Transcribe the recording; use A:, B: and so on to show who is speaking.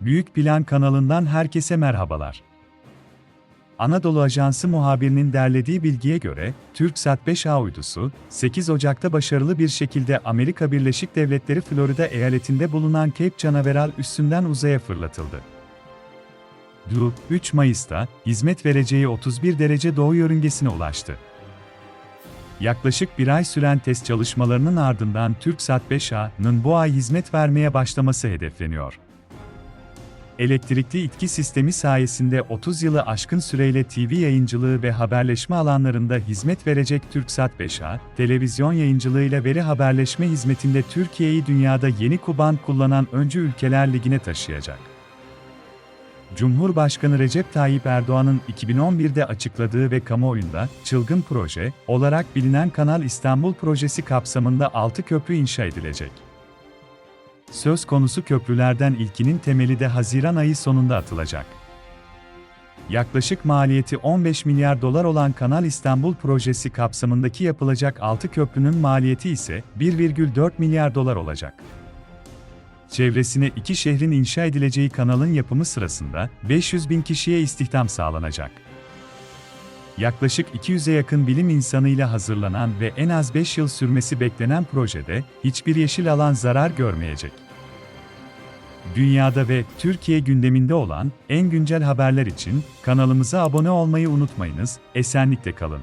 A: Büyük Plan kanalından herkese merhabalar. Anadolu Ajansı muhabirinin derlediği bilgiye göre, TürkSat 5A uydusu, 8 Ocak'ta başarılı bir şekilde Amerika Birleşik Devletleri Florida eyaletinde bulunan Cape Canaveral üssünden uzaya fırlatıldı. DU, 3 Mayıs'ta, hizmet vereceği 31 derece doğu yörüngesine ulaştı. Yaklaşık bir ay süren test çalışmalarının ardından TürkSat 5A'nın bu ay hizmet vermeye başlaması hedefleniyor. Elektrikli itki sistemi sayesinde 30 yılı aşkın süreyle TV yayıncılığı ve haberleşme alanlarında hizmet verecek TürkSat 5A, televizyon yayıncılığıyla veri haberleşme hizmetinde Türkiye'yi dünyada yeni kuband kullanan öncü ülkeler ligine taşıyacak. Cumhurbaşkanı Recep Tayyip Erdoğan'ın 2011'de açıkladığı ve kamuoyunda çılgın proje olarak bilinen Kanal İstanbul projesi kapsamında 6 köprü inşa edilecek. Söz konusu köprülerden ilkinin temeli de Haziran ayı sonunda atılacak. Yaklaşık maliyeti 15 milyar dolar olan Kanal İstanbul projesi kapsamındaki yapılacak 6 köprünün maliyeti ise 1,4 milyar dolar olacak. Çevresine iki şehrin inşa edileceği kanalın yapımı sırasında 500 bin kişiye istihdam sağlanacak. Yaklaşık 200'e yakın bilim insanıyla hazırlanan ve en az 5 yıl sürmesi beklenen projede hiçbir yeşil alan zarar görmeyecek. Dünyada ve Türkiye gündeminde olan en güncel haberler için kanalımıza abone olmayı unutmayınız. Esenlikle kalın.